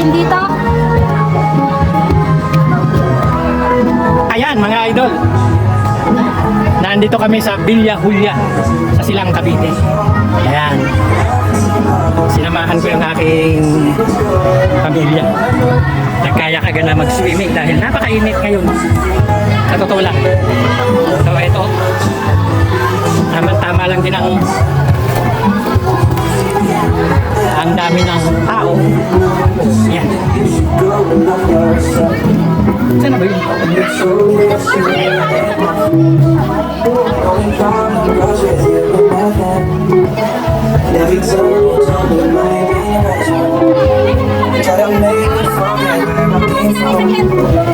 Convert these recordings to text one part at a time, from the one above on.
natin dito. Ayan mga idol. Nandito kami sa Villa Julia sa Silang Cavite. Ayan. Sinamahan ko yung aking pamilya. Nagkaya ka na mag-swimming dahil napakainit ngayon. Sa totoo lang. So ito, tama-tama lang din ang ang dami ng tao. Yan. Saan na ba yun? Never told someone my Try to make me forget where I came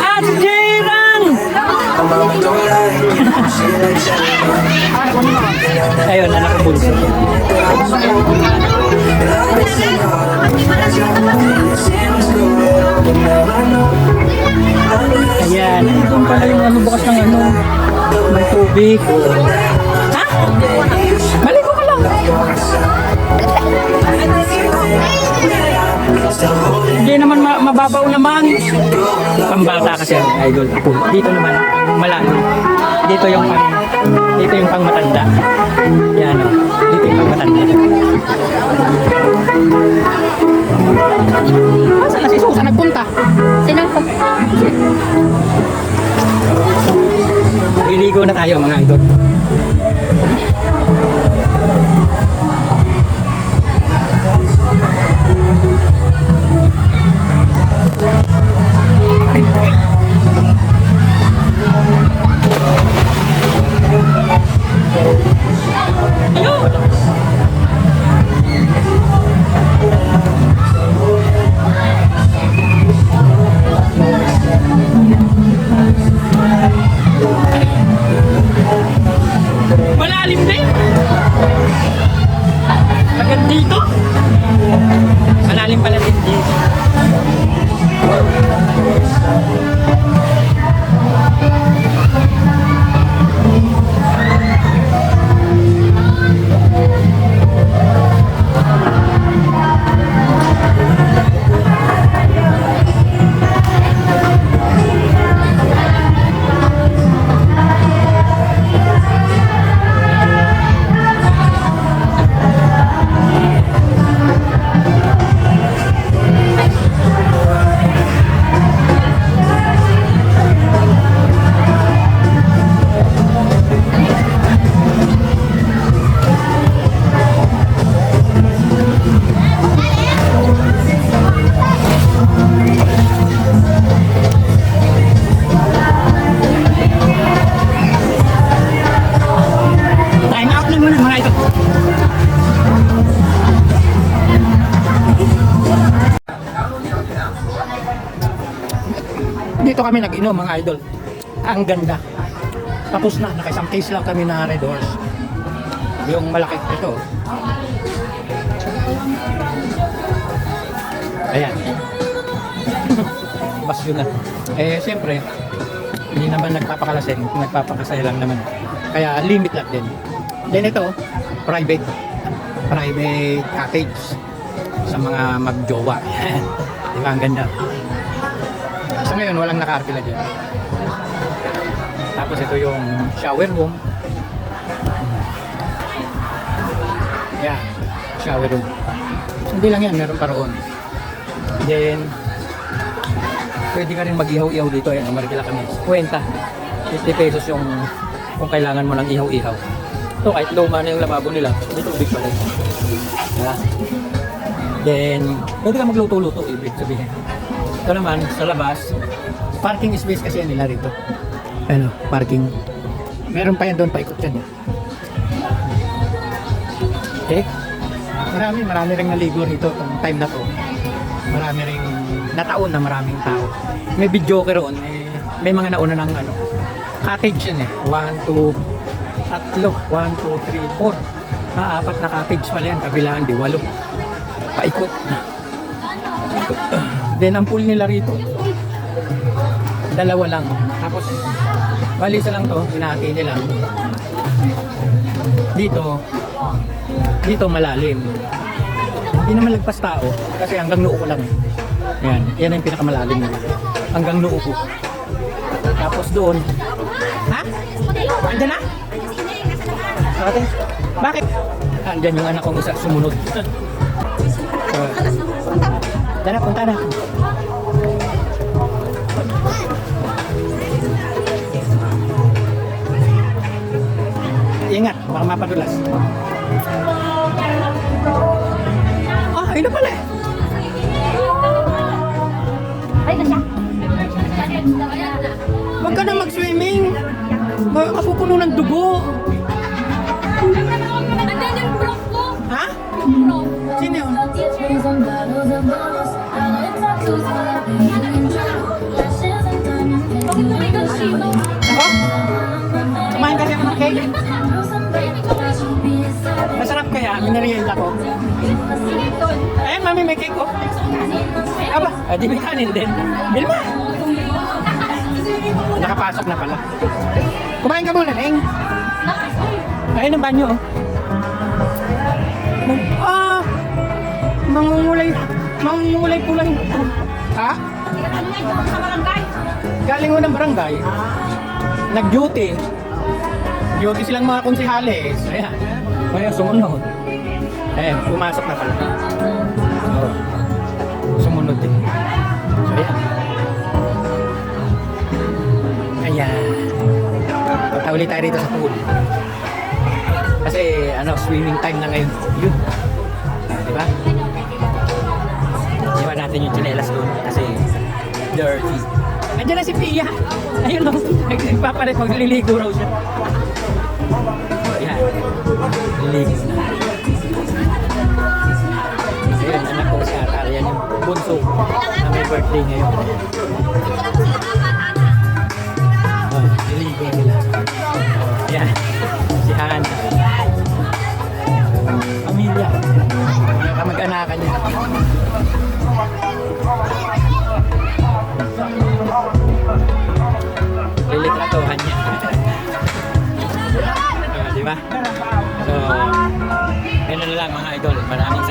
At Jiran! Ayun, anak ko bunso. Ayan, doon pala yung ano, bukas ng ano, may tubig. Ha? Maligo ka lang. Hindi naman ma mababaw naman. Pambata kasi ang idol ako. Dito naman malalim. Dito yung pang dito yung pang matanda. Yan o. Dito yung pang matanda. Saan na si Susan nagpunta? Sinang po? Liligo na tayo mga idol. Malalim pala din dito. Kami nag-inom mga idol. Ang ganda. Tapos na, naka-isang case lang kami na Red Horse. Yung malaki ito. Ayan. Bas yun na. Eh, siyempre, hindi naman nagpapakalasing, nagpapakasaya lang naman. Kaya limit lang din. Then ito, private. Private cottage sa mga magjowa. Di ba? Ang ganda. Sa ngayon, walang naka-arkila dyan. Tapos ito yung shower room. Yan, shower room. Hindi lang yan, meron pa roon. Then, pwede ka rin mag-ihaw-ihaw dito. Ayan, marikila kami. Kwenta. 50 pesos yung kung kailangan mo ng ihaw-ihaw. Ito, kahit luma na yung lababo nila, may tubig pa rin. Yeah. Then, pwede ka magluto-luto, ibig sabihin. Ito naman, sa labas, parking space kasi yan nila rito. Ano, parking. Meron pa yan doon, paikot yan. Okay? Marami, marami rin naligo rito itong time na to. Marami rin nataon na maraming tao. May video ka roon, eh, may mga nauna ng ano, cottage yan eh. One, two, tatlo. One, two, three, four. Ah, apat na cottage pala yan. Kabilaan, di walo. Paikot na. Then ang pool nila rito, Dalawa lang. Tapos, bali isa lang to, hinati nila. Dito, dito malalim. Hindi naman lagpas tao, kasi hanggang noo lang. Yan, yan ang pinakamalalim nila. Hanggang noo ko. Tapos doon, ha? Andyan na? Ate, bakit? Andyan yung anak kong isa sumunod. so, tara, punta na. Ingat, baka mapadulas. Ah, ayun na pala eh. Huwag ka na mag-swimming. Ma- Mapupuno ng dugo. Andyan yung prof ko. Ha? Sino yun? Bakit may Ako? Kumain kasi ako ng cake. Masarap kaya, minariel ako. Eh, mami, may cake ko. Aba, ah, di may kanin din. Bilma. Nakapasok na pala. Kumain ka muna, Neng. Ayun ang banyo, oh. Ah, mangungulay, mangungulay pulay. Ha? Galing ko ng barangay. Nag-duty. Duty silang mga konsihales. Ayan. Kaya sumunod. Ayan, pumasok na pala. Oo. Sumunod din. So, ayan. Ayan. Punta ulit tayo rito sa pool. Kasi, ano, swimming time na ngayon. Yun. Di ba? Natin yung chinelas doon kasi dirty. Andiyan na si Pia. Ayun o. Nagpapalit. Magliligo raw siya. Ayan. Liligo na. Ayun, anak ko si Atar. Yan yung bunso na may birthday ngayon. Mga idol. Maraming.